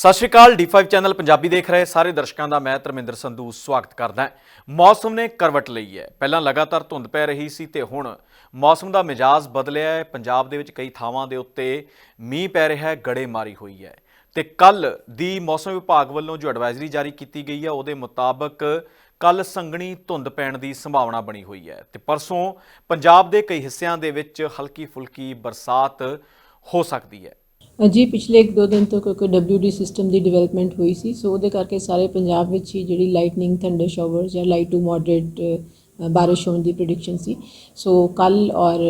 ਸਤਿ ਸ਼੍ਰੀ ਅਕਾਲ D5 channel Punjabi ਦੇਖ ਰਹੇ ਸਾਰੇ ਦਰਸ਼ਕਾਂ ਦਾ ਮੈਂ ਧਰਮਿੰਦਰ ਸੰਧੂ ਸਵਾਗਤ ਕਰਦਾ ਹਾਂ। ਮੌਸਮ ਨੇ ਕਰਵਟ ਲਈ ਹੈ। ਪਹਿਲਾਂ ਲਗਾਤਾਰ ਧੁੰਦ ਪੈ ਰਹੀ ਸੀ ਤੇ ਹੁਣ ਮੌਸਮ ਦਾ ਮਿਜਾਜ਼ ਬਦਲਿਆ ਹੈ। ਪੰਜਾਬ ਦੇ ਵਿੱਚ ਕਈ ਥਾਵਾਂ ਦੇ ਉੱਤੇ ਮੀਂਹ ਪੈ ਰਿਹਾ ਹੈ, ਗੜੇਮਾਰੀ ਹੋਈ ਹੈ। ਤੇ ਕੱਲ ਦੀ ਮੌਸਮ ਵਿਭਾਗ ਵੱਲੋਂ ਜੋ ਐਡਵਾਈਜ਼ਰੀ ਜਾਰੀ ਕੀਤੀ ਗਈ ਹੈ, ਉਹਦੇ ਮੁਤਾਬਕ ਕੱਲ ਸੰਘਣੀ ਧੁੰਦ ਪੈਣ ਦੀ ਸੰਭਾਵਨਾ ਬਣੀ ਹੋਈ ਹੈ। ਤੇ ਪਰਸੋਂ ਪੰਜਾਬ ਦੇ ਕਈ ਹਿੱਸਿਆਂ ਦੇ ਵਿੱਚ ਹਲਕੀ ਫੁਲਕੀ ਬਰਸਾਤ ਹੋ ਸਕਦੀ ਹੈ। ਜੀ ਪਿਛਲੇ 1-2 ਦਿਨ ਤੋਂ ਕਿਉਂਕਿ WD ਸਿਸਟਮ ਦੀ ਡਿਵੈਲਪਮੈਂਟ ਹੋਈ ਸੀ ਸੋ ਉਹਦੇ ਕਰਕੇ ਸਾਰੇ ਪੰਜਾਬ ਵਿੱਚ ਹੀ ਜਿਹੜੀ ਲਾਈਟਨਿੰਗ ਥੰਡਰ ਸ਼ਾਵਰ ਜਾਂ ਲਾਈਟ ਟੂ ਮੋਡਰੇਟ ਬਾਰਿਸ਼ ਹੋਣ ਦੀ ਪ੍ਰੈਡਿਕਸ਼ਨ ਸੀ। ਸੋ ਕੱਲ ਔਰ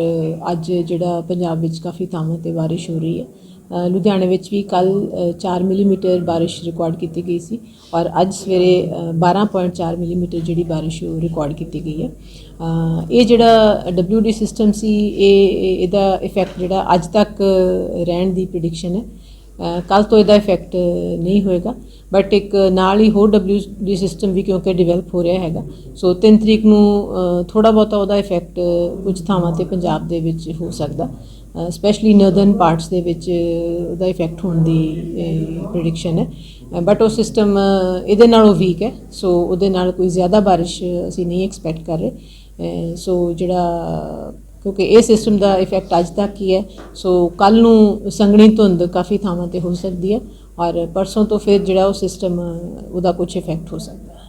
ਅੱਜ ਜਿਹੜਾ ਪੰਜਾਬ ਵਿੱਚ ਕਾਫੀ ਥਾਵਾਂ ਤੇ ਬਾਰਿਸ਼ ਹੋ ਰਹੀ ਹੈ। ਲੁਧਿਆਣੇ ਵਿੱਚ ਵੀ ਕੱਲ 4 ਮਿਲੀਮੀਟਰ ਬਾਰਿਸ਼ ਰਿਕਾਰਡ ਕੀਤੀ ਗਈ ਸੀ ਔਰ ਅੱਜ ਸਵੇਰੇ ਅ, 12.4 ਮਿਲੀਮੀਟਰ ਜਿਹੜੀ ਬਾਰਿਸ਼ ਉਹ ਰਿਕਾਰਡ ਕੀਤੀ ਗਈ ਹੈ। ਇਹ ਜਿਹੜਾ WD ਸਿਸਟਮ ਸੀ ਇਹ ਇਹ- ਇਹਦਾ ਇਫੈਕਟ ਜਿਹੜਾ ਅੱਜ ਤੱਕ ਰਹਿਣ ਦੀ ਪ੍ਰੈਡਿਕਸ਼ਨ ਹੈ। ਕੱਲ ਤੋਂ ਇਹਦਾ ਇਫੈਕਟ ਨਹੀਂ ਹੋਏਗਾ। ਬਟ ਇੱਕ ਨਾਲ ਹੀ ਹੋਰ WD ਸਿਸਟਮ ਵੀ ਕਿਉਂਕਿ ਡਿਵੈਲਪ ਹੋ ਰਿਹਾ ਹੈਗਾ। ਸੋ 3 ਤਰੀਕ ਨੂੰ ਥੋੜਾ ਬਹੁਤਾ ਉਹਦਾ ਇਫੈਕਟ ਕੁਝ ਥਾਵਾਂ ਤੇ ਪੰਜਾਬ ਦੇ ਵਿੱਚ ਹੋ ਸਕਦਾ। ਸਪੈਸ਼ਲੀ ਨਰਦਰਨ ਪਾਰਟਸ ਦੇ ਵਿੱਚ ਉਹਦਾ ਇਫੈਕਟ ਹੋਣ ਦੀ ਪ੍ਰੈਡਿਕਸ਼ਨ ਹੈ। ਬਟ ਉਹ ਸਿਸਟਮ ਇਹਦੇ ਨਾਲੋਂ ਵੀਕ ਹੈ। ਸੋ ਉਹਦੇ ਨਾਲ ਕੋਈ ਜ਼ਿਆਦਾ ਬਾਰਿਸ਼ ਅਸੀਂ ਨਹੀਂ ਐਕਸਪੈਕਟ ਕਰ ਰਹੇ। ਸੋ ਜਿਹੜਾ ਕਿਉਂਕਿ ਇਹ ਸਿਸਟਮ ਦਾ ਇਫੈਕਟ ਅੱਜ ਤੱਕ ਹੀ ਹੈ। ਸੋ ਕੱਲ ਨੂੰ ਸੰਘਣੀ ਧੁੰਦ ਕਾਫੀ ਥਾਵਾਂ ਤੇ ਹੋ ਸਕਦੀ ਹੈ ਔਰ ਪਰਸੋਂ ਤੋਂ ਫਿਰ ਜਿਹੜਾ ਉਹ ਸਿਸਟਮ ਉਹਦਾ ਕੁਝ ਇਫੈਕਟ ਹੋ ਸਕਦਾ ਹੈ।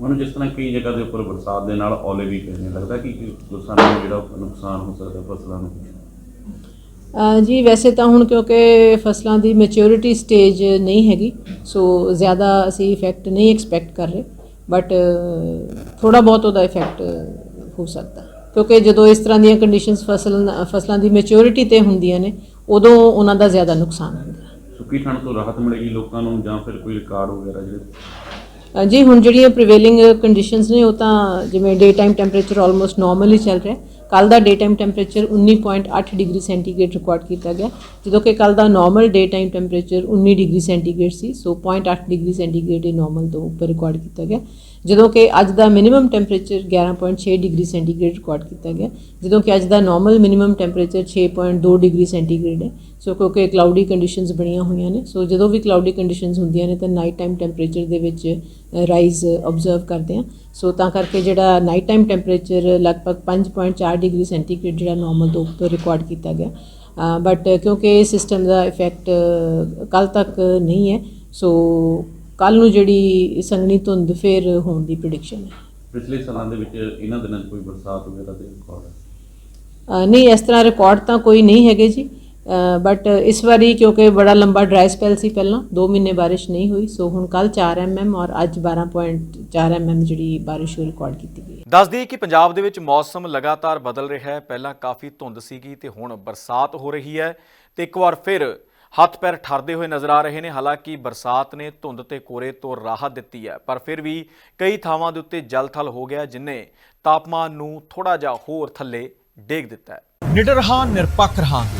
ਮੈਨੂੰ ਜਿਸ ਤਰ੍ਹਾਂ ਕਈ ਜਗ੍ਹਾ ਦੇ ਉੱਪਰ ਬਰਸਾਤ ਦੇ ਨਾਲ ਔਲੇ ਵੀ ਪੈਣੇ ਲੱਗਦਾ ਕਿ ਕਿਸਾਨਾਂ ਨੂੰ ਜਿਹੜਾ ਨੁਕਸਾਨ ਹੋ ਸਕਦਾ ਫਸਲਾਂ ਨੂੰ। ਜੀ ਵੈਸੇ ਤਾਂ ਹੁਣ ਕਿਉਂਕਿ ਫਸਲਾਂ ਦੀ ਮੈਚਿਓਰਿਟੀ ਸਟੇਜ ਨਹੀਂ ਹੈਗੀ ਸੋ ਜ਼ਿਆਦਾ ਅਸੀਂ ਇਫੈਕਟ ਨਹੀਂ ਐਕਸਪੈਕਟ ਕਰ ਰਹੇ ਬਟ ਥੋੜਾ ਬਹੁਤ ਉਹਦਾ ਇਫੈਕਟ ਹੋ ਸਕਦਾ। ਕਿਉਂਕਿ ਜਦੋਂ ਇਸ ਤਰ੍ਹਾਂ ਦੀਆਂ ਕੰਡੀਸ਼ਨਸ ਫਸਲ ਫਸਲਾਂ ਦੀ ਮੈਚਿਓਰਿਟੀ ਤੇ ਹੁੰਦੀਆਂ ਨੇ ਉਦੋਂ ਉਹਨਾਂ ਦਾ ਜ਼ਿਆਦਾ ਨੁਕਸਾਨ ਹੁੰਦਾ। ਸੁੱਕੀ ਠੰਡ ਤੋਂ ਰਾਹਤ ਮਿਲੇਗੀ ਲੋਕਾਂ ਨੂੰ ਜਾਂ ਫਿਰ ਕੋਈ ਰਿਕਾਰਡ ਵਗੈਰਾ ਜਿਹੜੇ? ਜੀ ਹੁਣ ਜਿਹੜੀਆਂ ਪ੍ਰੀਵੇਲਿੰਗ ਕੰਡੀਸ਼ਨਸ ਨੇ ਉਹ ਤਾਂ ਜਿਵੇਂ day time temperature almost normal ਹੀ ਚੱਲ ਰਿਹਾ ਕੱਲ ਦਾ day time temperature 19.8 degree centigrade record ਕੀਤਾ ਗਿਆ। ਜਦੋਂ ਕਿ ਕੱਲ ਦਾ normal day time temperature 19 degree centigrade ਸੀ, ਸੋ 0.8 ਡਿਗਰੀ ਸੈਂਟੀਗ੍ਰੇਡ ਇਹ ਨਾਰਮਲ ਤੋਂ ਉੱਪਰ ਰਿਕਾਰਡ ਕੀਤਾ ਗਿਆ। ਜਦੋਂ ਕਿ ਅੱਜ ਦਾ minimum temperature 11.6 degree centigrade record ਕੀਤਾ ਗਿਆ। ਜਦੋਂ ਕਿ ਅੱਜ ਦਾ normal minimum temperature 6.2 degree centigrade ਹੈ। ਸੋ ਕਿਉਂਕਿ ਕਲਾਉਡੀ ਕੰਡੀਸ਼ਨਸ ਬਣੀਆਂ ਹੋਈਆਂ ਨੇ, ਸੋ ਜਦੋਂ ਵੀ ਕਲਾਉਡੀ ਕੰਡੀਸ਼ਨਸ ਹੁੰਦੀਆਂ ਨੇ, ਤਾਂ ਨਾਈਟ ਟਾਈਮ ਟੈਂਪਰੇਚਰ ਦੇ ਵਿੱਚ ਰਾਈਜ਼ ਆਬਜ਼ਰਵ ਕਰਦੇ ਆ ਸੋ ਤਾਂ ਕਰਕੇ ਜਿਹੜਾ ਨਾਈਟ ਟਾਈਮ ਟੈਂਪਰੇਚਰ ਲਗਭਗ 5.4 ਡਿਗਰੀ ਸੈਂਟੀਗ੍ਰੇਡ ਜਿਹੜਾ ਨਾਰਮਲ ਤੋਂ ਉੱਪਰ ਰਿਕਾਰਡ ਕੀਤਾ ਗਿਆ। ਬਟ ਕਿਉਂਕਿ ਇਹ ਸਿਸਟਮ ਦਾ ਇਫੈਕਟ ਕੱਲ ਤੱਕ ਨਹੀਂ ਹੈ ਸੋ ਕੱਲ ਨੂੰ ਜਿਹੜੀ ਸੰਘਣੀ ਧੁੰਦ ਫੇਰ ਹੋਣ ਦੀ ਪ੍ਰੈਡਿਕਸ਼ਨ ਹੈ। ਪਿਛਲੇ ਸਾਲਾਂ ਦੇ ਵਿੱਚ ਇਹਨਾਂ ਦਿਨਾਂ 'ਚ ਕੋਈ ਬਰਸਾਤ ਵਗੈਰਾ ਦੇ ਰਿਕਾਰਡ ਨਹੀਂ ਇਸ ਤਰ੍ਹਾਂ ਰਿਕਾਰਡ ਤਾਂ ਕੋਈ ਨਹੀਂ ਹੈਗੇ ਜੀ। ਬਟ ਇਸ ਵਾਰੀ ਕਿਉਂਕਿ ਬੜਾ ਲੰਬਾ ਡਰਾਈ ਸਪੈਲ ਸੀ ਪਹਿਲਾਂ 2 ਮਹੀਨੇ ਬਾਰਿਸ਼ ਨਹੀਂ ਹੋਈ ਸੋ ਹੁਣ ਕੱਲ 4 ਐਮਐਮ ਔਰ ਅੱਜ 12.4 ਐਮਐਮ ਜਿਹੜੀ ਬਾਰਿਸ਼ ਰਿਕਾਰਡ ਕੀਤੀ ਗਈ ਦੱਸ ਦਈਏ ਕਿ ਪੰਜਾਬ ਦੇ ਵਿੱਚ ਮੌਸਮ ਲਗਾਤਾਰ ਬਦਲ ਰਿਹਾ ਹੈ। ਪਹਿਲਾਂ ਕਾਫੀ ਧੁੰਦ ਸੀਗੀ ਤੇ ਹੁਣ ਬਰਸਾਤ ਹੋ ਰਹੀ ਹੈ ਤੇ ਇੱਕ ਵਾਰ ਫਿਰ ਹੱਥ ਪੈਰ ਠਰਦੇ ਹੋਏ ਨਜ਼ਰ ਆ ਰਹੇ ਨੇ। ਹਾਲਾਂਕਿ ਬਰਸਾਤ ਨੇ ਧੁੰਦ ਤੇ ਕੋਰੇ ਤੋਂ ਰਾਹਤ ਦਿੱਤੀ ਹੈ ਪਰ ਫਿਰ ਵੀ ਕਈ ਥਾਵਾਂ ਦੇ ਉੱਤੇ ਜਲਥਲ ਹੋ ਗਿਆ ਜਿਨੇ ਤਾਪਮਾਨ ਨੂੰ ਥੋੜਾ ਜਿਹਾ ਹੋਰ ਥੱਲੇ ਡੇਗ ਦਿੱਤਾ ਹੈ। ਨਿਡਰ ਹਾਂ ਨਿਰਪੱਖ ਰਹਾਂਗੇ।